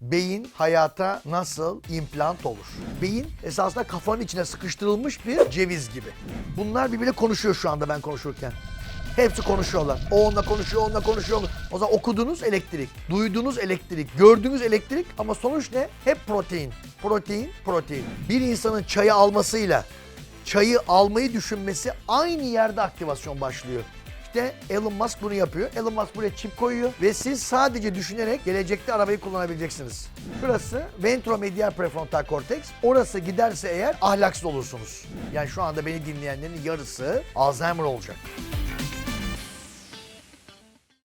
beyin hayata nasıl implant olur? Beyin esasında kafanın içine sıkıştırılmış bir ceviz gibi. Bunlar birbiriyle konuşuyor şu anda ben konuşurken. Hepsi konuşuyorlar. O onunla konuşuyor, onunla konuşuyor. O zaman okuduğunuz elektrik, duyduğunuz elektrik, gördüğünüz elektrik ama sonuç ne? Hep protein. Protein, protein. Bir insanın çayı almasıyla çayı almayı düşünmesi aynı yerde aktivasyon başlıyor. İşte Elon Musk bunu yapıyor. Elon Musk buraya çip koyuyor ve siz sadece düşünerek gelecekte arabayı kullanabileceksiniz. Burası ventromedial prefrontal korteks. Orası giderse eğer ahlaksız olursunuz. Yani şu anda beni dinleyenlerin yarısı Alzheimer olacak.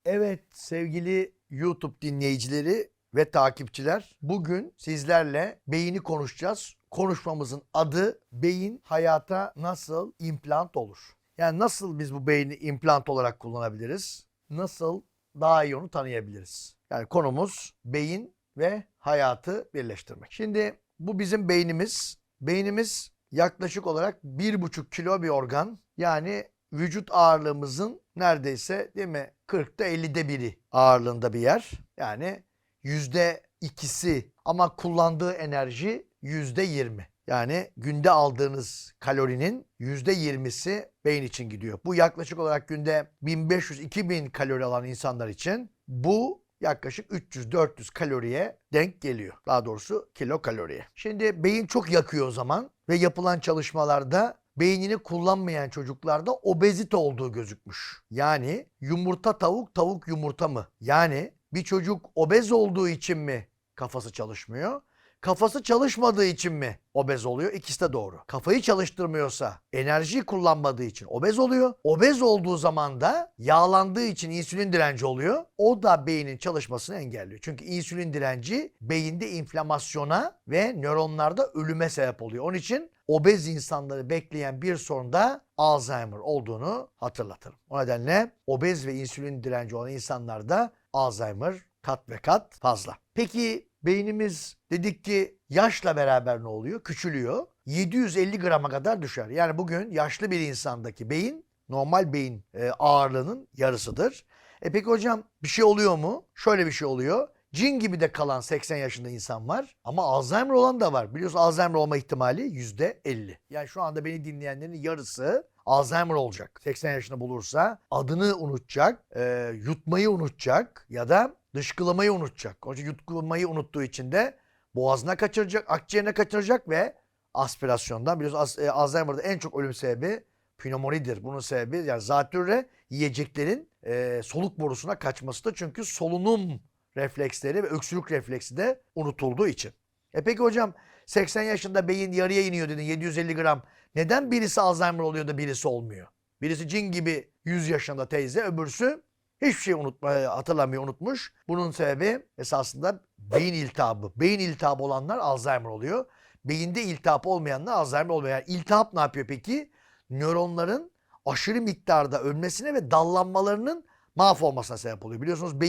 Evet sevgili YouTube dinleyicileri ve takipçiler bugün sizlerle beyni konuşacağız. Konuşmamızın adı beyin hayata nasıl implant olur? Yani nasıl biz bu beyni implant olarak kullanabiliriz? Nasıl daha iyi onu tanıyabiliriz? Yani konumuz beyin ve hayatı birleştirmek. Şimdi bu bizim beynimiz. Beynimiz yaklaşık olarak 1,5 kilo bir organ. Yani vücut ağırlığımızın neredeyse değil mi 40'ta 50'de biri ağırlığında bir yer. Yani yüzde ikisi ama kullandığı enerji yüzde yirmi. Yani günde aldığınız kalorinin yüzde yirmisi beyin için gidiyor. Bu yaklaşık olarak günde 1500-2000 kalori alan insanlar için bu yaklaşık 300-400 kaloriye denk geliyor. Daha doğrusu kilo kaloriye. Şimdi beyin çok yakıyor o zaman ve yapılan çalışmalarda beynini kullanmayan çocuklarda obezite olduğu gözükmüş. Yani yumurta tavuk, tavuk yumurta mı? Yani bir çocuk obez olduğu için mi kafası çalışmıyor? Kafası çalışmadığı için mi obez oluyor? İkisi de doğru. Kafayı çalıştırmıyorsa, enerjiyi kullanmadığı için obez oluyor. Obez olduğu zaman da yağlandığı için insülin direnci oluyor. O da beynin çalışmasını engelliyor. Çünkü insülin direnci beyinde inflamasyona ve nöronlarda ölüme sebep oluyor. Onun için obez insanları bekleyen bir sorun da Alzheimer olduğunu hatırlatırım. O nedenle obez ve insülin direnci olan insanlarda Alzheimer kat ve kat fazla. Peki beynimiz dedik ki yaşla beraber ne oluyor? Küçülüyor. 750 grama kadar düşer. Yani bugün yaşlı bir insandaki beyin normal beyin e, ağırlığının yarısıdır. E peki hocam bir şey oluyor mu? Şöyle bir şey oluyor. Cin gibi de kalan 80 yaşında insan var ama Alzheimer olan da var. Biliyorsun Alzheimer olma ihtimali %50. Yani şu anda beni dinleyenlerin yarısı Alzheimer olacak. 80 yaşını bulursa adını unutacak, e, yutmayı unutacak ya da dışkılamayı unutacak. Onun için yutmayı unuttuğu için de boğazına kaçıracak, akciğerine kaçıracak ve aspirasyondan biliyorsun az- e, Alzheimer'da en çok ölüm sebebi pneumonidir. Bunun sebebi yani zatürre yiyeceklerin e, soluk borusuna kaçmasıdır. Çünkü solunum refleksleri ve öksürük refleksi de unutulduğu için. E peki hocam 80 yaşında beyin yarıya iniyor dedin 750 gram. Neden birisi Alzheimer oluyor da birisi olmuyor? Birisi cin gibi 100 yaşında teyze öbürsü hiçbir şey unutma, hatırlamıyor unutmuş. Bunun sebebi esasında beyin iltihabı. Beyin iltihabı olanlar Alzheimer oluyor. Beyinde iltihap olmayanlar Alzheimer oluyor. Yani iltihap ne yapıyor peki? Nöronların aşırı miktarda ölmesine ve dallanmalarının mahvolmasına sebep oluyor. Biliyorsunuz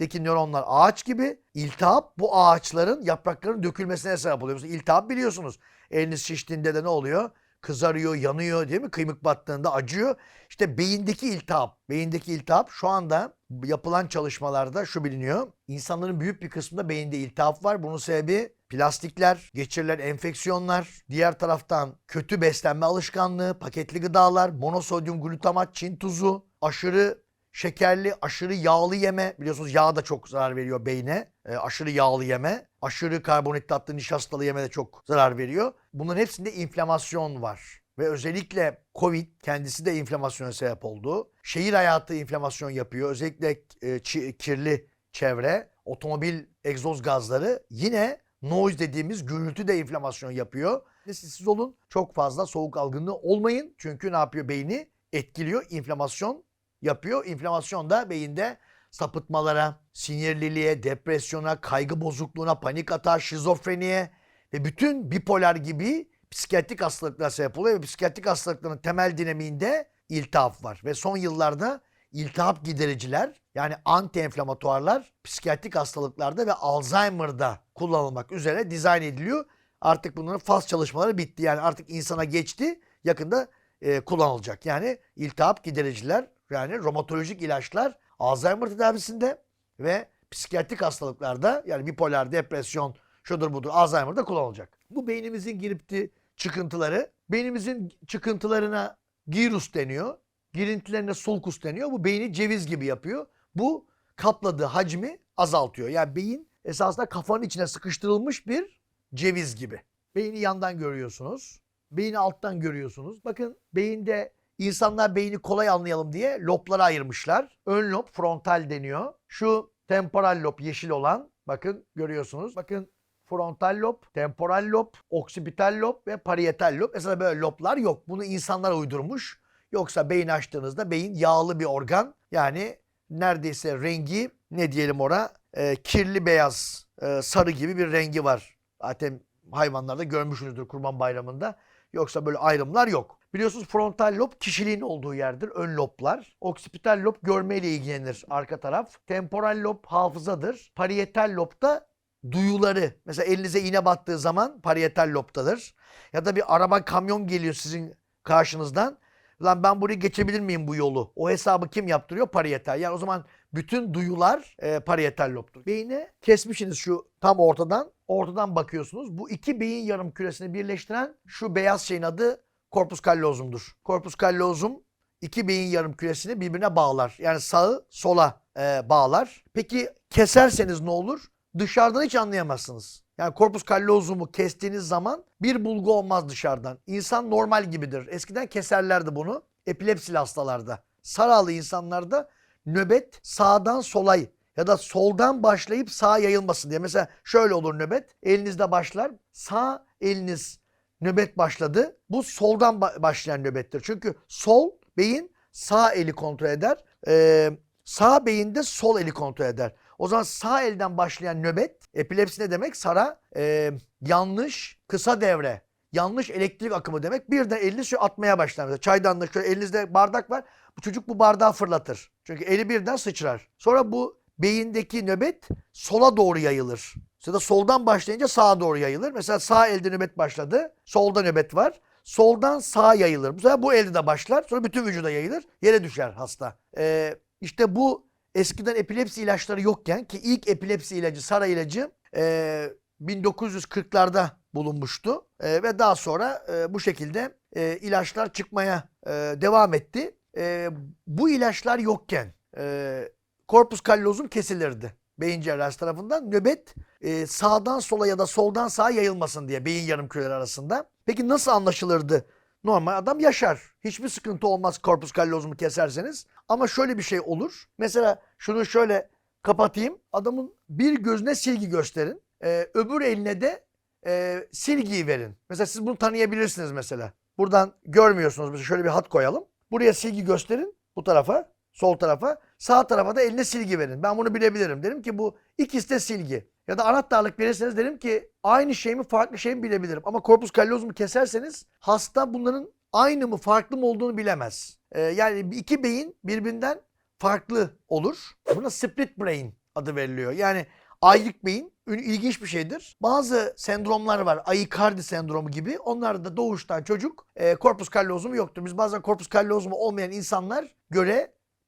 beyindeki nöronlar ağaç gibi. İltihap bu ağaçların yapraklarının dökülmesine sebep oluyor. İltihap biliyorsunuz. Eliniz şiştiğinde de ne oluyor? Kızarıyor, yanıyor değil mi? Kıymık battığında acıyor. İşte beyindeki iltihap, beyindeki iltihap şu anda yapılan çalışmalarda şu biliniyor. İnsanların büyük bir kısmında beyinde iltihap var. Bunun sebebi plastikler, geçirilen enfeksiyonlar, diğer taraftan kötü beslenme alışkanlığı, paketli gıdalar, monosodyum glutamat, Çin tuzu, aşırı şekerli, aşırı yağlı yeme. Biliyorsunuz yağ da çok zarar veriyor beyne. E, aşırı yağlı yeme, aşırı karbonhidratlı nişastalı yeme de çok zarar veriyor. Bunların hepsinde inflamasyon var. Ve özellikle Covid kendisi de inflamasyona sebep oldu. Şehir hayatı inflamasyon yapıyor. Özellikle e, kirli çevre, otomobil egzoz gazları yine noise dediğimiz gürültü de inflamasyon yapıyor. Siz olun çok fazla soğuk algınlığı olmayın. Çünkü ne yapıyor beyni? Etkiliyor, inflamasyon yapıyor. İnflamasyon da beyinde sapıtmalara, sinirliliğe, depresyona, kaygı bozukluğuna, panik atağa, şizofreniye ve bütün bipolar gibi psikiyatrik hastalıklar sebep oluyor ve psikiyatrik hastalıkların temel dinamiğinde iltihap var. Ve son yıllarda iltihap gidericiler yani anti-enflamatuarlar psikiyatrik hastalıklarda ve Alzheimer'da kullanılmak üzere dizayn ediliyor. Artık bunların faz çalışmaları bitti. Yani artık insana geçti. Yakında e, kullanılacak. Yani iltihap gidericiler yani romatolojik ilaçlar Alzheimer tedavisinde ve psikiyatrik hastalıklarda yani bipolar, depresyon, şudur budur, Alzheimer'da kullanılacak. Bu beynimizin giripti çıkıntıları. Beynimizin çıkıntılarına girus deniyor. Girintilerine sulcus deniyor. Bu beyni ceviz gibi yapıyor. Bu kapladığı hacmi azaltıyor. Yani beyin esasında kafanın içine sıkıştırılmış bir ceviz gibi. Beyni yandan görüyorsunuz. Beyni alttan görüyorsunuz. Bakın beyinde insanlar beyni kolay anlayalım diye loblara ayırmışlar. Ön lob frontal deniyor. Şu temporal lob yeşil olan bakın görüyorsunuz. Bakın frontal lob, temporal lob, oksipital lob ve parietal lob. Mesela böyle loblar yok. Bunu insanlar uydurmuş. Yoksa beyin açtığınızda beyin yağlı bir organ. Yani neredeyse rengi ne diyelim ora e, kirli beyaz, e, sarı gibi bir rengi var. Zaten hayvanlarda görmüşsünüzdür kurban bayramında. Yoksa böyle ayrımlar yok. Biliyorsunuz frontal lob kişiliğin olduğu yerdir. Ön loblar. Oksipital lob görmeyle ilgilenir arka taraf. Temporal lob hafızadır. Parietal lob da duyuları. Mesela elinize iğne battığı zaman parietal lobtadır. Ya da bir araba kamyon geliyor sizin karşınızdan. Lan ben burayı geçebilir miyim bu yolu? O hesabı kim yaptırıyor? Parietal. Yani o zaman bütün duyular e, parietal lobtur. Beyni kesmişsiniz şu tam ortadan. Ortadan bakıyorsunuz. Bu iki beyin yarım küresini birleştiren şu beyaz şeyin adı corpus callosum'dur. Corpus callosum iki beyin yarım küresini birbirine bağlar. Yani sağı sola e, bağlar. Peki keserseniz ne olur? Dışarıdan hiç anlayamazsınız. Yani corpus callosum'u kestiğiniz zaman bir bulgu olmaz dışarıdan. İnsan normal gibidir. Eskiden keserlerdi bunu. Epilepsili hastalarda. Saralı insanlarda nöbet sağdan sola ya da soldan başlayıp sağa yayılmasın diye. Mesela şöyle olur nöbet. Elinizde başlar. Sağ eliniz nöbet başladı. Bu soldan ba- başlayan nöbettir. Çünkü sol beyin sağ eli kontrol eder. Ee, sağ beyin de sol eli kontrol eder. O zaman sağ elden başlayan nöbet, epilepsi ne demek? Sara e, yanlış kısa devre, yanlış elektrik akımı demek. Birden elini şöyle atmaya başlar. Çaydanlık şöyle elinizde bardak var. Bu çocuk bu bardağı fırlatır. Çünkü eli birden sıçrar. Sonra bu beyindeki nöbet sola doğru yayılır. Da soldan başlayınca sağa doğru yayılır. Mesela sağ elde nöbet başladı. Solda nöbet var. Soldan sağa yayılır. Bu sefer bu elde de başlar. Sonra bütün vücuda yayılır. Yere düşer hasta. Ee, işte bu eskiden epilepsi ilaçları yokken ki ilk epilepsi ilacı Sara ilacı e, 1940'larda bulunmuştu. E, ve daha sonra e, bu şekilde e, ilaçlar çıkmaya e, devam etti. E, bu ilaçlar yokken e, korpus callosum kesilirdi beyin cerrahisi tarafından. Nöbet e, sağdan sola ya da soldan sağa yayılmasın diye beyin yarım küreleri arasında. Peki nasıl anlaşılırdı? Normal adam yaşar. Hiçbir sıkıntı olmaz korpus callosumu keserseniz. Ama şöyle bir şey olur. Mesela şunu şöyle kapatayım. Adamın bir gözüne silgi gösterin. Ee, öbür eline de e, silgiyi verin. Mesela siz bunu tanıyabilirsiniz mesela. Buradan görmüyorsunuz. Mesela şöyle bir hat koyalım. Buraya silgi gösterin. Bu tarafa. Sol tarafa. Sağ tarafa da eline silgi verin. Ben bunu bilebilirim. Derim ki bu ikisi de silgi. Ya da anahtarlık verirseniz derim ki aynı şey mi farklı şey mi bilebilirim. Ama korpus callosumu keserseniz hasta bunların aynı mı farklı mı olduğunu bilemez. Ee, yani iki beyin birbirinden farklı olur. Buna split brain adı veriliyor. Yani ayrık beyin ilginç bir şeydir. Bazı sendromlar var. Aikardi sendromu gibi. Onlar da doğuştan çocuk e, corpus callosum yoktur. Biz bazen corpus callosum olmayan insanlar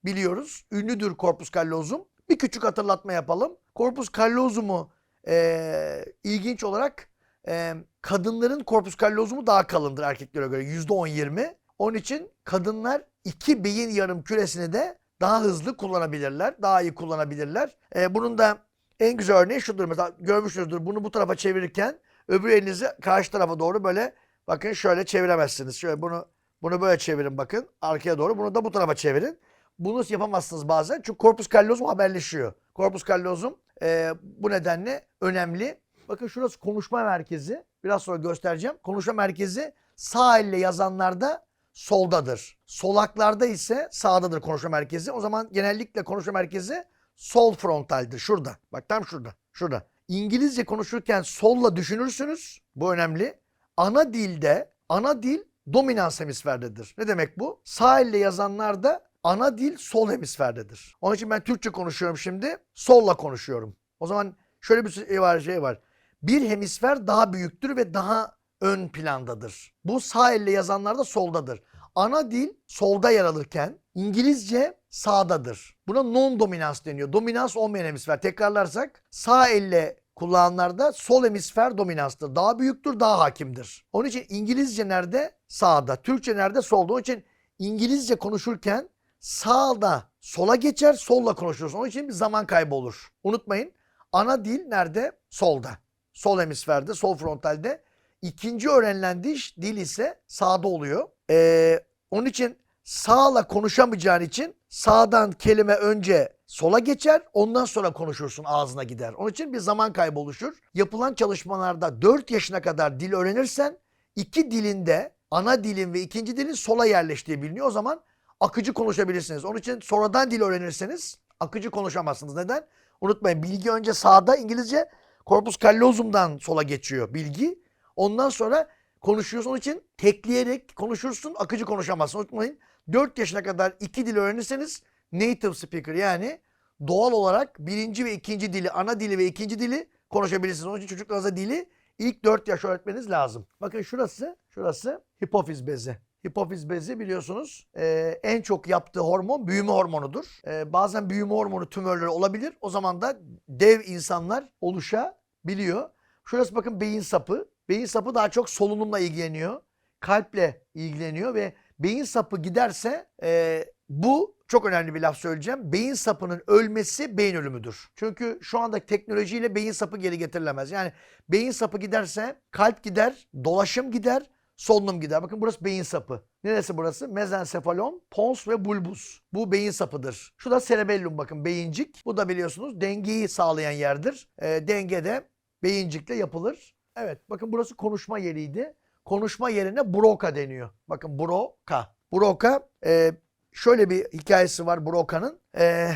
görebiliyoruz. Ünlüdür corpus callosum. Bir küçük hatırlatma yapalım. Corpus callosumu e, ilginç olarak e, kadınların corpus callosumu daha kalındır erkeklere göre. %10-20. Onun için kadınlar iki beyin yarım küresini de daha hızlı kullanabilirler. Daha iyi kullanabilirler. E, bunun da en güzel örneği şudur. Mesela görmüşsünüzdür. Bunu bu tarafa çevirirken öbür elinizi karşı tarafa doğru böyle bakın şöyle çeviremezsiniz. Şöyle bunu bunu böyle çevirin bakın. Arkaya doğru. Bunu da bu tarafa çevirin. Bunu yapamazsınız bazen. Çünkü korpus callosum haberleşiyor. Korpus callosum e, bu nedenle önemli. Bakın şurası konuşma merkezi. Biraz sonra göstereceğim. Konuşma merkezi sağ elle yazanlarda soldadır. Solaklarda ise sağdadır konuşma merkezi. O zaman genellikle konuşma merkezi sol frontaldir. Şurada. Bak tam şurada. Şurada. İngilizce konuşurken solla düşünürsünüz. Bu önemli. Ana dilde, ana dil dominans hemisferdedir. Ne demek bu? Sağ elle yazanlarda ana dil sol hemisferdedir. Onun için ben Türkçe konuşuyorum şimdi. Solla konuşuyorum. O zaman şöyle bir şey var, şey var. Bir hemisfer daha büyüktür ve daha ön plandadır. Bu sağ elle yazanlarda soldadır. Ana dil solda yer alırken İngilizce sağdadır. Buna non-dominans deniyor. Dominans olmayan hemisfer. Tekrarlarsak sağ elle kullananlarda sol hemisfer dominanstır. Daha büyüktür, daha hakimdir. Onun için İngilizce nerede? Sağda. Türkçe nerede? Solda. Onun için İngilizce konuşurken sağda sola geçer, solla konuşuruz. Onun için bir zaman kaybı olur. Unutmayın. Ana dil nerede? Solda. Sol hemisferde, sol frontalde. İkinci öğrenilen diş, dil ise sağda oluyor. Ee, onun için sağla konuşamayacağın için sağdan kelime önce sola geçer ondan sonra konuşursun ağzına gider. Onun için bir zaman kaybı oluşur. Yapılan çalışmalarda 4 yaşına kadar dil öğrenirsen iki dilinde ana dilin ve ikinci dilin sola yerleştiği biliniyor. O zaman akıcı konuşabilirsiniz. Onun için sonradan dil öğrenirseniz akıcı konuşamazsınız. Neden? Unutmayın bilgi önce sağda İngilizce corpus callosum'dan sola geçiyor bilgi. Ondan sonra konuşuyorsun. Onun için tekleyerek konuşursun. Akıcı konuşamazsın. Unutmayın. 4 yaşına kadar iki dil öğrenirseniz native speaker yani doğal olarak birinci ve ikinci dili, ana dili ve ikinci dili konuşabilirsiniz. Onun için çocuklarınıza dili ilk 4 yaş öğretmeniz lazım. Bakın şurası, şurası hipofiz bezi. Hipofiz bezi biliyorsunuz e, en çok yaptığı hormon büyüme hormonudur. E, bazen büyüme hormonu tümörleri olabilir. O zaman da dev insanlar oluşabiliyor. Şurası bakın beyin sapı. Beyin sapı daha çok solunumla ilgileniyor. Kalple ilgileniyor ve beyin sapı giderse e, bu çok önemli bir laf söyleyeceğim. Beyin sapının ölmesi beyin ölümüdür. Çünkü şu anda teknolojiyle beyin sapı geri getirilemez. Yani beyin sapı giderse kalp gider, dolaşım gider, solunum gider. Bakın burası beyin sapı. Neresi burası? Mezensefalon, pons ve bulbus. Bu beyin sapıdır. Şu da cerebellum bakın beyincik. Bu da biliyorsunuz dengeyi sağlayan yerdir. E, denge de beyincikle yapılır. Evet bakın burası konuşma yeriydi. Konuşma yerine broka deniyor. Bakın broka. Broka e, şöyle bir hikayesi var broka'nın. E,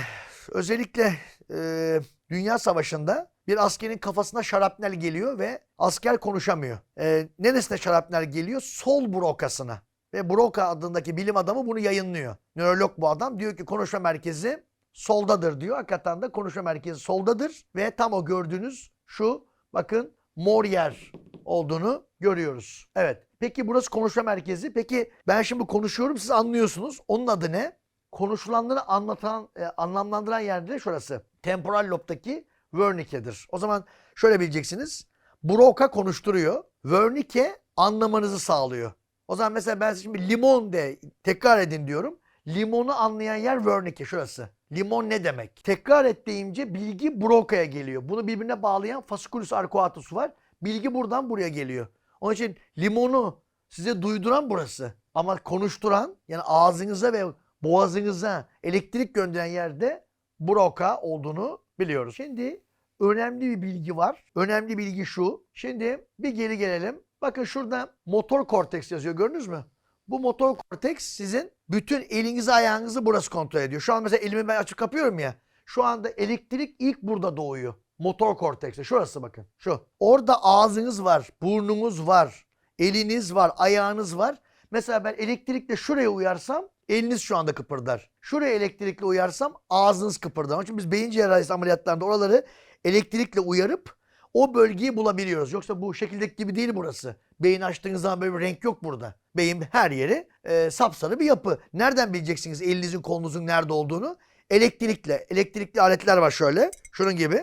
özellikle e, Dünya Savaşı'nda bir askerin kafasına şarapnel geliyor ve asker konuşamıyor. E, neresine şarapnel geliyor? Sol brokasına. Ve Broca adındaki bilim adamı bunu yayınlıyor. Nörolog bu adam. Diyor ki konuşma merkezi soldadır diyor. Hakikaten de konuşma merkezi soldadır. Ve tam o gördüğünüz şu bakın mor yer olduğunu görüyoruz. Evet. Peki burası konuşma merkezi. Peki ben şimdi konuşuyorum siz anlıyorsunuz. Onun adı ne? Konuşulanları anlatan, e, anlamlandıran yer de şurası. Temporal lobdaki Wernicke'dir. O zaman şöyle bileceksiniz. Broca konuşturuyor. Wernicke anlamanızı sağlıyor. O zaman mesela ben şimdi limon de tekrar edin diyorum. Limonu anlayan yer Wernicke şurası. Limon ne demek? Tekrar et deyince bilgi Broca'ya geliyor. Bunu birbirine bağlayan fasciculus arcuatus var. Bilgi buradan buraya geliyor. Onun için limonu size duyduran burası. Ama konuşturan yani ağzınıza ve boğazınıza elektrik gönderen yerde Broca olduğunu biliyoruz. Şimdi önemli bir bilgi var. Önemli bilgi şu. Şimdi bir geri gelelim. Bakın şurada motor korteks yazıyor gördünüz mü? Bu motor korteks sizin bütün elinizi ayağınızı burası kontrol ediyor. Şu an mesela elimi ben açıp kapıyorum ya. Şu anda elektrik ilk burada doğuyor. Motor kortekste. Şurası bakın. Şu. Orada ağzınız var, burnunuz var, eliniz var, ayağınız var. Mesela ben elektrikle şuraya uyarsam eliniz şu anda kıpırdar. Şuraya elektrikle uyarsam ağzınız kıpırdar. Onun için biz beyin cerrahisi ameliyatlarında oraları elektrikle uyarıp o bölgeyi bulabiliyoruz. Yoksa bu şekildeki gibi değil burası. Beyin açtığınız zaman böyle bir renk yok burada. Beyin her yeri e, sapsarı bir yapı. Nereden bileceksiniz elinizin kolunuzun nerede olduğunu? Elektrikle. Elektrikli aletler var şöyle. Şunun gibi.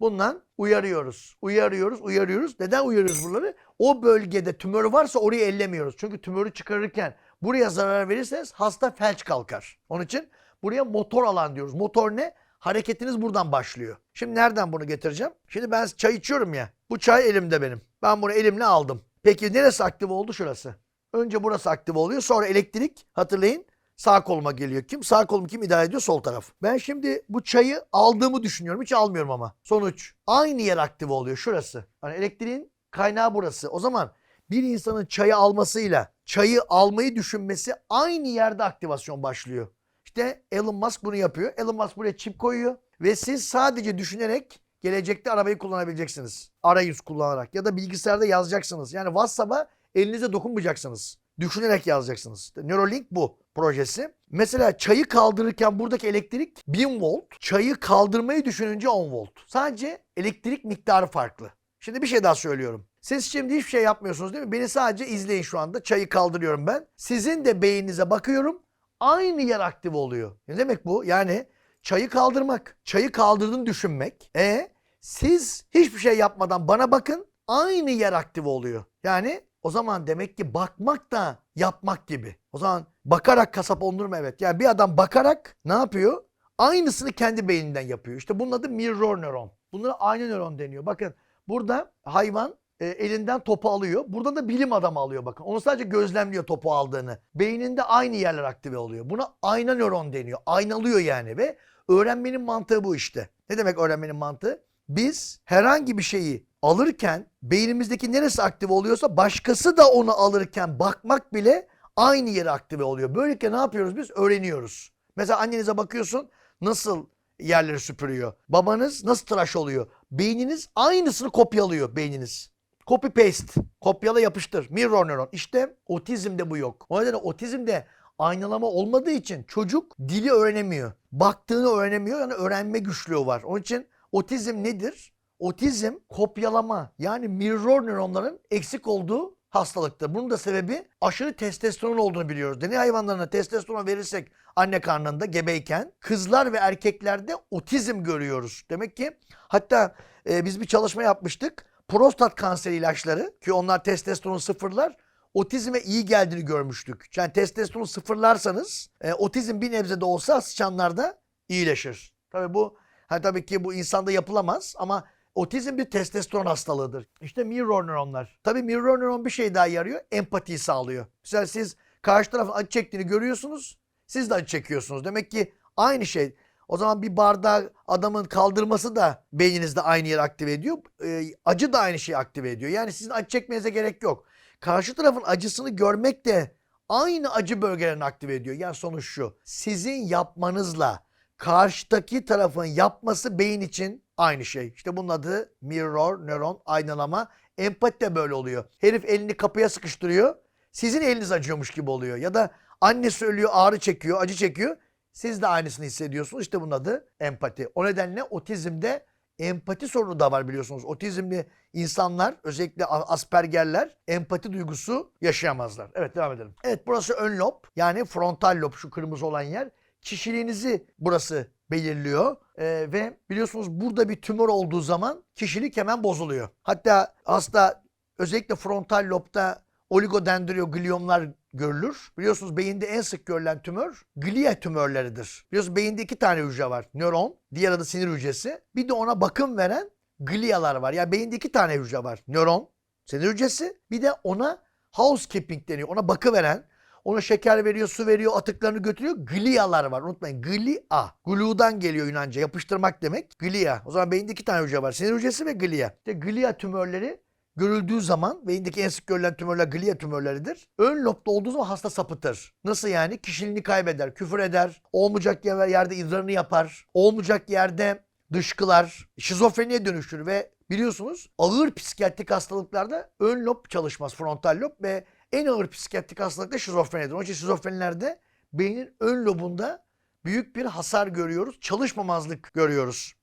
Bundan uyarıyoruz. Uyarıyoruz, uyarıyoruz. Neden uyarıyoruz bunları? O bölgede tümör varsa orayı ellemiyoruz. Çünkü tümörü çıkarırken buraya zarar verirseniz hasta felç kalkar. Onun için buraya motor alan diyoruz. Motor ne? Hareketiniz buradan başlıyor. Şimdi nereden bunu getireceğim? Şimdi ben çay içiyorum ya. Bu çay elimde benim. Ben bunu elimle aldım. Peki neresi aktif oldu? Şurası. Önce burası aktif oluyor. Sonra elektrik hatırlayın sağ koluma geliyor. Kim? Sağ kolum kim idare ediyor? Sol taraf. Ben şimdi bu çayı aldığımı düşünüyorum. Hiç almıyorum ama. Sonuç. Aynı yer aktif oluyor. Şurası. Hani elektriğin kaynağı burası. O zaman bir insanın çayı almasıyla çayı almayı düşünmesi aynı yerde aktivasyon başlıyor. İşte Elon Musk bunu yapıyor. Elon Musk buraya çip koyuyor ve siz sadece düşünerek gelecekte arabayı kullanabileceksiniz. Arayüz kullanarak ya da bilgisayarda yazacaksınız. Yani WhatsApp'a elinize dokunmayacaksınız. Düşünerek yazacaksınız. Neuralink bu projesi. Mesela çayı kaldırırken buradaki elektrik 1000 volt. Çayı kaldırmayı düşününce 10 volt. Sadece elektrik miktarı farklı. Şimdi bir şey daha söylüyorum. Siz şimdi hiçbir şey yapmıyorsunuz değil mi? Beni sadece izleyin şu anda. Çayı kaldırıyorum ben. Sizin de beyninize bakıyorum. aynı yer aktive oluyor. Ne demek bu? Yani çayı kaldırmak, çayı kaldırdığını düşünmek. E siz hiçbir şey yapmadan bana bakın aynı yer aktive oluyor. Yani o zaman demek ki bakmak da yapmak gibi. O zaman bakarak kasap olunur mu? Evet. Yani bir adam bakarak ne yapıyor? Aynısını kendi beyninden yapıyor. İşte bunun adı mirror nöron. Bunlara aynı nöron deniyor. Bakın burada hayvan e, elinden topu alıyor. Burada da bilim adamı alıyor bakın. Onu sadece gözlemliyor topu aldığını. Beyninde aynı yerler aktive oluyor. Buna ayna nöron deniyor. Aynalıyor yani ve öğrenmenin mantığı bu işte. Ne demek öğrenmenin mantığı? Biz herhangi bir şeyi alırken beynimizdeki neresi aktive oluyorsa başkası da onu alırken bakmak bile aynı yere aktive oluyor. Böylelikle ne yapıyoruz biz? Öğreniyoruz. Mesela annenize bakıyorsun nasıl yerleri süpürüyor. Babanız nasıl tıraş oluyor. Beyniniz aynısını kopyalıyor beyniniz. Copy paste. Kopyala yapıştır. Mirror nöron. İşte otizmde bu yok. O nedenle otizmde aynalama olmadığı için çocuk dili öğrenemiyor. Baktığını öğrenemiyor. Yani öğrenme güçlüğü var. Onun için otizm nedir? Otizm kopyalama yani mirror nöronların eksik olduğu hastalıktır. Bunun da sebebi aşırı testosteron olduğunu biliyoruz. Deney hayvanlarına testosteron verirsek anne karnında gebeyken kızlar ve erkeklerde otizm görüyoruz. Demek ki hatta e, biz bir çalışma yapmıştık. Prostat kanseri ilaçları ki onlar testosteron sıfırlar otizme iyi geldiğini görmüştük. Yani testosteron sıfırlarsanız e, otizm bir nebze de olsa sıçanlarda iyileşir. Tabii bu ha, tabii ki bu insanda yapılamaz ama otizm bir testosteron hastalığıdır. İşte mirror nöronlar. Tabii mirror nöron bir şey daha yarıyor. Empatiyi sağlıyor. Mesela siz karşı tarafın acı çektiğini görüyorsunuz. Siz de acı çekiyorsunuz. Demek ki aynı şey. O zaman bir bardağı adamın kaldırması da beyninizde aynı yeri aktive ediyor. Ee, acı da aynı şeyi aktive ediyor. Yani sizin acı çekmenize gerek yok. Karşı tarafın acısını görmek de aynı acı bölgelerini aktive ediyor. Yani sonuç şu. Sizin yapmanızla karşıdaki tarafın yapması beyin için aynı şey. İşte bunun adı mirror, nöron, aynalama. Empati de böyle oluyor. Herif elini kapıya sıkıştırıyor. Sizin eliniz acıyormuş gibi oluyor. Ya da anne söylüyor ağrı çekiyor, acı çekiyor. Siz de aynısını hissediyorsunuz. İşte bunun adı empati. O nedenle otizmde empati sorunu da var biliyorsunuz. Otizmli insanlar özellikle aspergerler empati duygusu yaşayamazlar. Evet devam edelim. Evet burası ön lob yani frontal lob şu kırmızı olan yer. Kişiliğinizi burası belirliyor Ee, ve biliyorsunuz burada bir tümör olduğu zaman kişilik hemen bozuluyor. Hatta hasta özellikle frontal lobda oligodendrogliyomlar görülür. Biliyorsunuz beyinde en sık görülen tümör glia tümörleridir. Biliyorsunuz beyinde iki tane hücre var. Nöron, diğer adı sinir hücresi. Bir de ona bakım veren glialar var. Yani beyinde iki tane hücre var. Nöron, sinir hücresi. Bir de ona housekeeping deniyor. Ona bakı veren, ona şeker veriyor, su veriyor, atıklarını götürüyor. Glialar var. Unutmayın. Glia. Glu'dan geliyor Yunanca. Yapıştırmak demek. Glia. O zaman beyinde iki tane hücre var. Sinir hücresi ve glia. İşte glia tümörleri görüldüğü zaman beyindeki en sık görülen tümörler glia tümörleridir. Ön lobda olduğu zaman hasta sapıtır. Nasıl yani? Kişiliğini kaybeder, küfür eder, olmayacak yerde idrarını yapar, olmayacak yerde dışkılar, şizofreniye dönüşür ve biliyorsunuz ağır psikiyatrik hastalıklarda ön lob çalışmaz, frontal lob ve en ağır psikiyatrik hastalık da şizofrenidir. Onun için şizofrenilerde beynin ön lobunda büyük bir hasar görüyoruz, çalışmamazlık görüyoruz.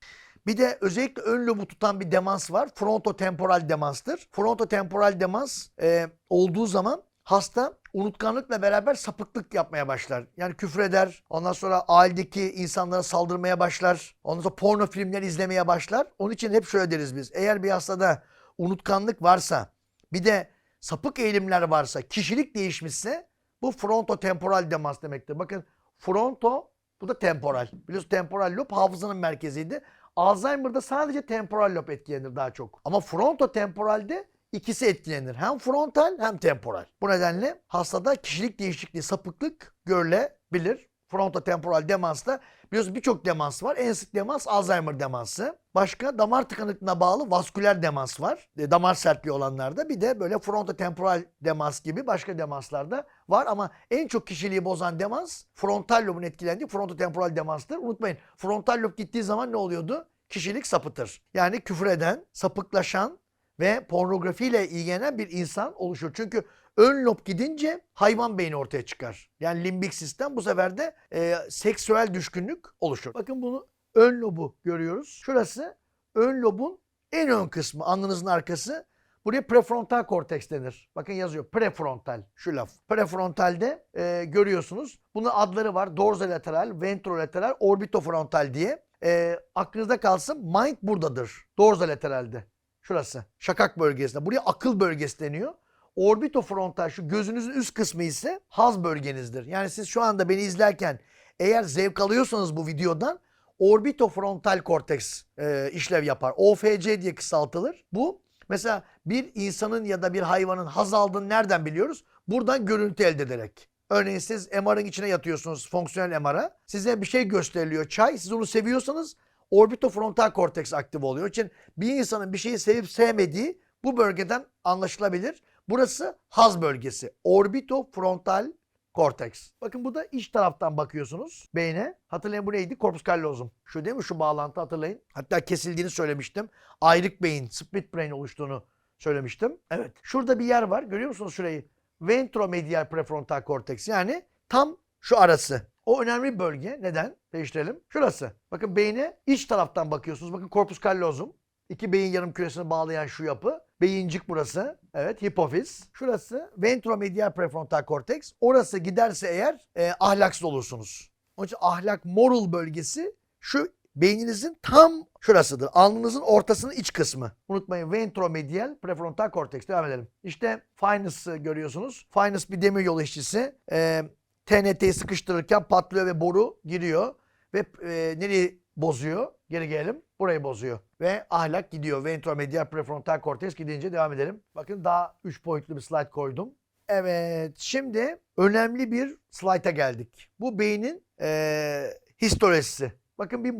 Bir de özellikle ön lobu tutan bir demans var. Frontotemporal demanstır. Frontotemporal demans e, olduğu zaman hasta unutkanlıkla beraber sapıklık yapmaya başlar. Yani küfreder. Ondan sonra ailedeki insanlara saldırmaya başlar. Ondan sonra porno filmler izlemeye başlar. Onun için hep şöyle deriz biz. Eğer bir hastada unutkanlık varsa bir de sapık eğilimler varsa, kişilik değişmişse bu frontotemporal demans demektir. Bakın fronto bu da temporal. Biliyorsunuz temporal lob hafızanın merkeziydi. Alzheimer'da sadece temporal lob etkilenir daha çok. Ama frontotemporalde ikisi etkilenir. Hem frontal hem temporal. Bu nedenle hastada kişilik değişikliği, sapıklık görülebilir. Frontotemporal demansta biliyorsunuz birçok demans var. En sık demans Alzheimer demansı. Başka damar tıkanıklığına bağlı vasküler demans var. E, damar sertliği olanlarda. Bir de böyle frontotemporal demans gibi başka demanslarda var. Ama en çok kişiliği bozan demans frontal lobun etkilendiği frontotemporal demanstır. Unutmayın frontal lob gittiği zaman ne oluyordu? Kişilik sapıtır. Yani küfür eden, sapıklaşan ve pornografiyle ilgilenen bir insan oluşur. Çünkü ön lob gidince hayvan beyni ortaya çıkar. Yani limbik sistem bu sefer de e, seksüel düşkünlük oluşur. Bakın bunu ön lobu görüyoruz. Şurası ön lobun en ön kısmı, alnınızın arkası. Buraya prefrontal korteks denir. Bakın yazıyor prefrontal şu laf. Prefrontalde e, görüyorsunuz. Bunun adları var. Dorsolateral, ventrolateral, orbitofrontal diye. E, aklınızda kalsın mind buradadır. Dorsolateralde. Şurası. Şakak bölgesinde. Buraya akıl bölgesi deniyor. Orbitofrontal şu gözünüzün üst kısmı ise haz bölgenizdir. Yani siz şu anda beni izlerken eğer zevk alıyorsanız bu videodan orbitofrontal korteks e, işlev yapar. OFC diye kısaltılır. Bu mesela bir insanın ya da bir hayvanın haz aldığını nereden biliyoruz? Buradan görüntü elde ederek. Örneğin siz MR'ın içine yatıyorsunuz fonksiyonel MR'a. Size bir şey gösteriliyor çay. Siz onu seviyorsanız orbitofrontal korteks aktif oluyor. İçin bir insanın bir şeyi sevip sevmediği bu bölgeden anlaşılabilir. Burası haz bölgesi. Orbitofrontal korteks. Bakın bu da iç taraftan bakıyorsunuz beyne. Hatırlayın bu neydi? Korpus callosum. Şu değil mi? Şu bağlantı hatırlayın. Hatta kesildiğini söylemiştim. Ayrık beyin, split brain oluştuğunu söylemiştim. Evet. Şurada bir yer var. Görüyor musunuz şurayı? Ventromedial prefrontal korteks. Yani tam şu arası. O önemli bölge. Neden? Değiştirelim. Şurası. Bakın beyne iç taraftan bakıyorsunuz. Bakın korpus callosum. İki beyin yarım küresini bağlayan şu yapı. Beyincik burası. Evet hipofiz. Şurası ventromedial prefrontal korteks. Orası giderse eğer e, ahlaksız olursunuz. Onun için ahlak moral bölgesi şu beyninizin tam şurasıdır. Alnınızın ortasının iç kısmı. Unutmayın ventromedial prefrontal korteks. Devam edelim. İşte Finus'ı görüyorsunuz. Finus bir demiryolu işçisi. E, TNT'yi sıkıştırırken patlıyor ve boru giriyor. Ve e, nereyi bozuyor? Geri gelelim. Burayı bozuyor. Ve ahlak gidiyor. Ventromedial prefrontal korteks gidince devam edelim. Bakın daha 3 boyutlu bir slide koydum. Evet. Şimdi önemli bir slayta geldik. Bu beynin eee histolojisi. Bakın bir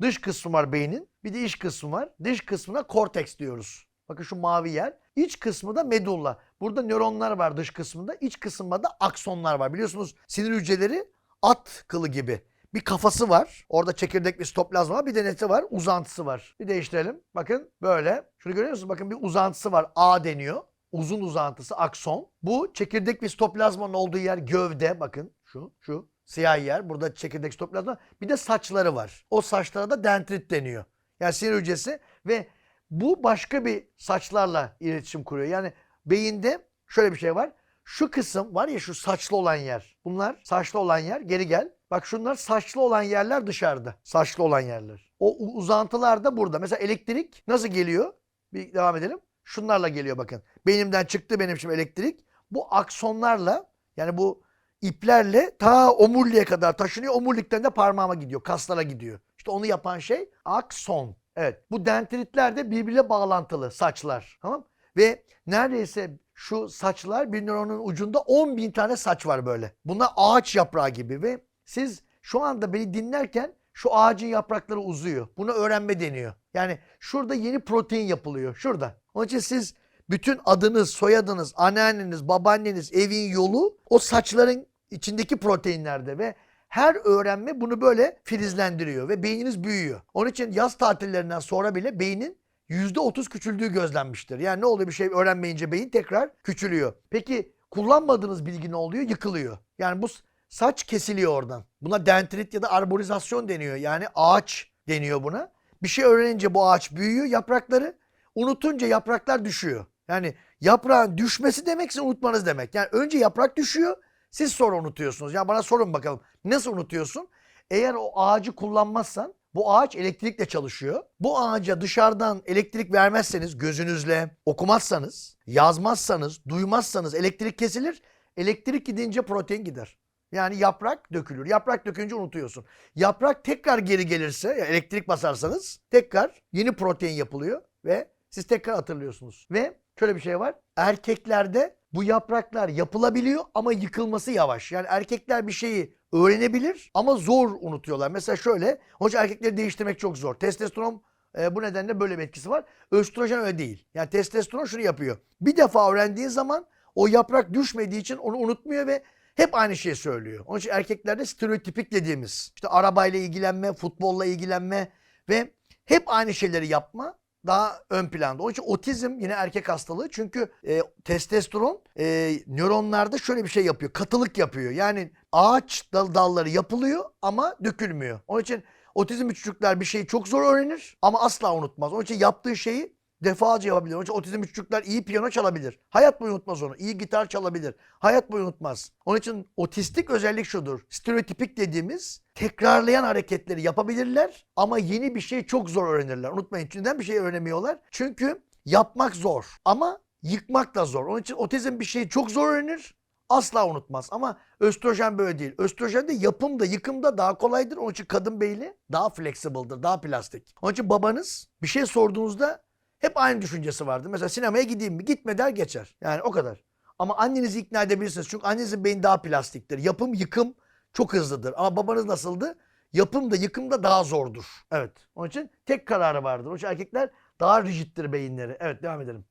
dış kısmı var beynin. Bir de iç kısmı var. Dış kısmına korteks diyoruz. Bakın şu mavi yer. İç kısmı da medulla. Burada nöronlar var dış kısmında. İç kısmında da aksonlar var. Biliyorsunuz sinir hücreleri at kılı gibi bir kafası var. Orada çekirdek bir stoplazma. Bir de neti var. Uzantısı var. Bir değiştirelim. Bakın böyle. Şunu görüyor musunuz? Bakın bir uzantısı var. A deniyor. Uzun uzantısı akson. Bu çekirdek bir stoplazmanın olduğu yer gövde. Bakın şu şu siyah yer. Burada çekirdek stoplazma. Bir de saçları var. O saçlara da dendrit deniyor. Yani sinir hücresi ve bu başka bir saçlarla iletişim kuruyor. Yani beyinde şöyle bir şey var. Şu kısım var ya şu saçlı olan yer. Bunlar saçlı olan yer. Geri gel. Bak şunlar saçlı olan yerler dışarıda. Saçlı olan yerler. O uzantılar da burada. Mesela elektrik nasıl geliyor? Bir devam edelim. Şunlarla geliyor bakın. Beynimden çıktı benim şimdi elektrik. Bu aksonlarla yani bu iplerle ta omuriliğe kadar taşınıyor. Omurilikten de parmağıma gidiyor. Kaslara gidiyor. İşte onu yapan şey akson. Evet. Bu dendritler de birbirine bağlantılı saçlar. Tamam? Ve neredeyse şu saçlar bir nöronun ucunda 10 bin tane saç var böyle. Bunlar ağaç yaprağı gibi ve siz şu anda beni dinlerken şu ağacın yaprakları uzuyor. Buna öğrenme deniyor. Yani şurada yeni protein yapılıyor. Şurada. Onun için siz bütün adınız, soyadınız, anneanneniz, babaanneniz, evin yolu o saçların içindeki proteinlerde ve her öğrenme bunu böyle filizlendiriyor ve beyniniz büyüyor. Onun için yaz tatillerinden sonra bile beynin %30 küçüldüğü gözlenmiştir. Yani ne oluyor bir şey öğrenmeyince beyin tekrar küçülüyor. Peki kullanmadığınız bilgi ne oluyor? Yıkılıyor. Yani bu saç kesiliyor oradan. Buna dendrit ya da arborizasyon deniyor. Yani ağaç deniyor buna. Bir şey öğrenince bu ağaç büyüyor yaprakları. Unutunca yapraklar düşüyor. Yani yaprağın düşmesi demek sizin unutmanız demek. Yani önce yaprak düşüyor. Siz sonra unutuyorsunuz. Ya bana sorun bakalım. Nasıl unutuyorsun? Eğer o ağacı kullanmazsan bu ağaç elektrikle çalışıyor. Bu ağaca dışarıdan elektrik vermezseniz gözünüzle okumazsanız, yazmazsanız, duymazsanız elektrik kesilir. Elektrik gidince protein gider. Yani yaprak dökülür. Yaprak dökünce unutuyorsun. Yaprak tekrar geri gelirse, elektrik basarsanız tekrar yeni protein yapılıyor ve siz tekrar hatırlıyorsunuz. Ve şöyle bir şey var. Erkeklerde bu yapraklar yapılabiliyor ama yıkılması yavaş. Yani erkekler bir şeyi öğrenebilir ama zor unutuyorlar. Mesela şöyle, için erkekleri değiştirmek çok zor. Testosteron e, bu nedenle böyle bir etkisi var. Östrojen öyle değil. Yani testosteron şunu yapıyor. Bir defa öğrendiğin zaman o yaprak düşmediği için onu unutmuyor ve hep aynı şeyi söylüyor. Onun için erkeklerde stereotipik dediğimiz işte arabayla ilgilenme, futbolla ilgilenme ve hep aynı şeyleri yapma daha ön planda. Onun için otizm yine erkek hastalığı. Çünkü e, testosteron e, nöronlarda şöyle bir şey yapıyor. Katılık yapıyor. Yani ağaç dal dalları yapılıyor ama dökülmüyor. Onun için otizmli çocuklar bir şeyi çok zor öğrenir ama asla unutmaz. Onun için yaptığı şeyi defalarca yapabilir. Onun için otizmli çocuklar iyi piyano çalabilir. Hayat boyu unutmaz onu. İyi gitar çalabilir. Hayat boyu unutmaz. Onun için otistik özellik şudur. Stereotipik dediğimiz tekrarlayan hareketleri yapabilirler ama yeni bir şey çok zor öğrenirler. Unutmayın. Neden bir şey öğrenemiyorlar? Çünkü yapmak zor ama yıkmak da zor. Onun için otizm bir şeyi çok zor öğrenir. Asla unutmaz. Ama östrojen böyle değil. Östrojen de yapımda, yıkımda daha kolaydır. Onun için kadın beyni daha flexible'dır, daha plastik. Onun için babanız bir şey sorduğunuzda hep aynı düşüncesi vardır. Mesela sinemaya gideyim mi? Gitme der geçer. Yani o kadar. Ama annenizi ikna edebilirsiniz. Çünkü annenizin beyni daha plastiktir. Yapım, yıkım çok hızlıdır. Ama babanız nasıldı? Yapım da yıkım da daha zordur. Evet. Onun için tek kararı vardır. Onun için erkekler daha rigiddir beyinleri. Evet devam edelim.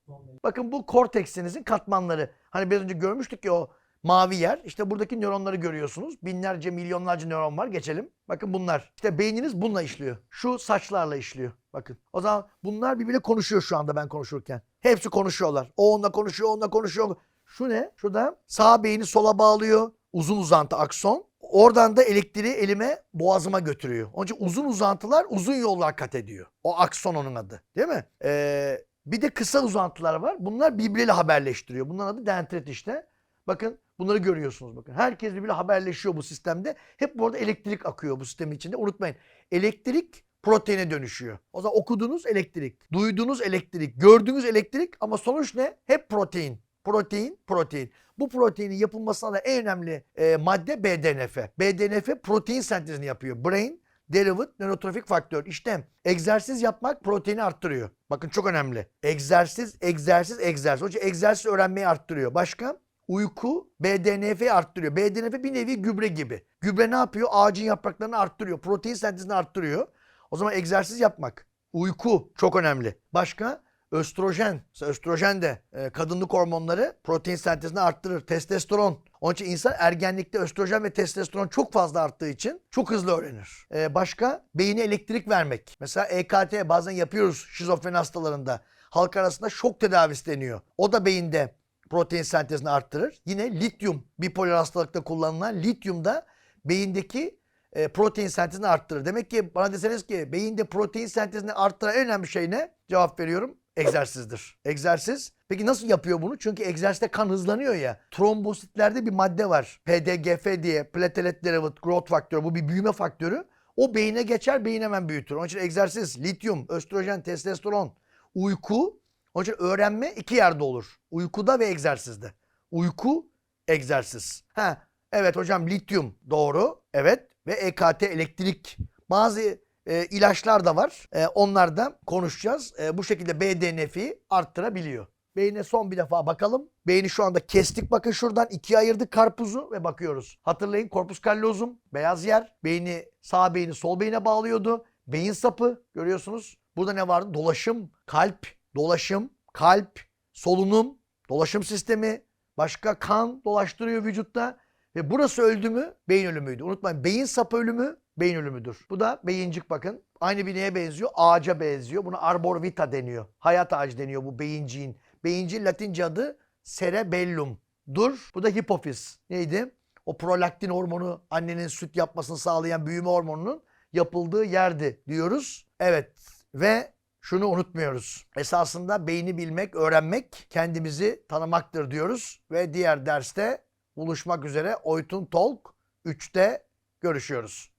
Bakın bu korteksinizin katmanları. Hani biraz önce görmüştük ya o mavi yer. İşte buradaki nöronları görüyorsunuz. Binlerce, milyonlarca nöron var. Geçelim. Bakın bunlar. İşte beyniniz bununla işliyor. Şu saçlarla işliyor. Bakın. O zaman bunlar birbiriyle konuşuyor şu anda ben konuşurken. Hepsi konuşuyorlar. O onunla konuşuyor, onunla konuşuyor. Şu ne? Şurada sağ beyni sola bağlıyor. Uzun uzantı akson. Oradan da elektriği elime boğazıma götürüyor. Onun için uzun uzantılar uzun yollar kat ediyor. O akson onun adı. Değil mi? Ee, bir de kısa uzantılar var. Bunlar birbiriyle haberleştiriyor. Bunların adı dendrit işte. Bakın bunları görüyorsunuz bakın. Herkes birbiriyle haberleşiyor bu sistemde. Hep bu arada elektrik akıyor bu sistemin içinde. Unutmayın. Elektrik proteine dönüşüyor. O zaman okuduğunuz elektrik, duyduğunuz elektrik, gördüğünüz elektrik ama sonuç ne? Hep protein. Protein, protein. Bu proteinin yapılmasına da en önemli e, madde BDNF. BDNF protein sentezini yapıyor. Brain Derived Neurotrophic Factor. İşte egzersiz yapmak proteini arttırıyor. Bakın çok önemli. Egzersiz, egzersiz, egzersiz. Onun egzersiz öğrenmeyi arttırıyor. Başka? Uyku BDNF'yi arttırıyor. BDNF bir nevi gübre gibi. Gübre ne yapıyor? Ağacın yapraklarını arttırıyor. Protein sentezini arttırıyor. O zaman egzersiz yapmak. Uyku çok önemli. Başka? Östrojen. Mesela östrojen de e, kadınlık hormonları protein sentezini arttırır. Testosteron. Onun için insan ergenlikte östrojen ve testosteron çok fazla arttığı için çok hızlı öğrenir. E, başka? Beyine elektrik vermek. Mesela EKT bazen yapıyoruz şizofreni hastalarında. Halk arasında şok tedavisi deniyor. O da beyinde protein sentezini arttırır. Yine lityum bipolar hastalıkta kullanılan lityum da beyindeki e, protein sentezini arttırır. Demek ki bana deseniz ki beyinde protein sentezini arttıran en önemli şey ne? Cevap veriyorum. Egzersizdir. Egzersiz. Peki nasıl yapıyor bunu? Çünkü egzersizde kan hızlanıyor ya. Trombositlerde bir madde var. PDGF diye platelet derived growth faktörü. Bu bir büyüme faktörü. O beyine geçer, beyin hemen büyütür. Onun için egzersiz, lityum, östrojen, testosteron, uyku. Onun için öğrenme iki yerde olur. Uykuda ve egzersizde. Uyku, egzersiz. Ha, evet hocam lityum doğru. Evet ve EKT elektrik. Bazı e, ilaçlar da var. E, onlar da konuşacağız. E, bu şekilde BDNF'i arttırabiliyor. Beyne son bir defa bakalım. Beyni şu anda kestik bakın şuradan ikiye ayırdık karpuzu ve bakıyoruz. Hatırlayın korpus callosum beyaz yer. Beyni sağ beyni sol beyine bağlıyordu. Beyin sapı görüyorsunuz. Burada ne vardı? Dolaşım, kalp, dolaşım, kalp, solunum, dolaşım sistemi, başka kan dolaştırıyor vücutta. Ve burası öldü mü beyin ölümüydü. Unutmayın beyin sapı ölümü beyin ölümüdür. Bu da beyincik bakın. Aynı bir neye benziyor? Ağaca benziyor. Buna arbor vita deniyor. Hayat ağacı deniyor bu beyinciğin. Beyinciğin latince adı cerebellum. Dur. Bu da hipofiz. Neydi? O prolaktin hormonu annenin süt yapmasını sağlayan büyüme hormonunun yapıldığı yerdi diyoruz. Evet ve şunu unutmuyoruz. Esasında beyni bilmek, öğrenmek kendimizi tanımaktır diyoruz. Ve diğer derste buluşmak üzere Oytun Talk 3'te görüşüyoruz.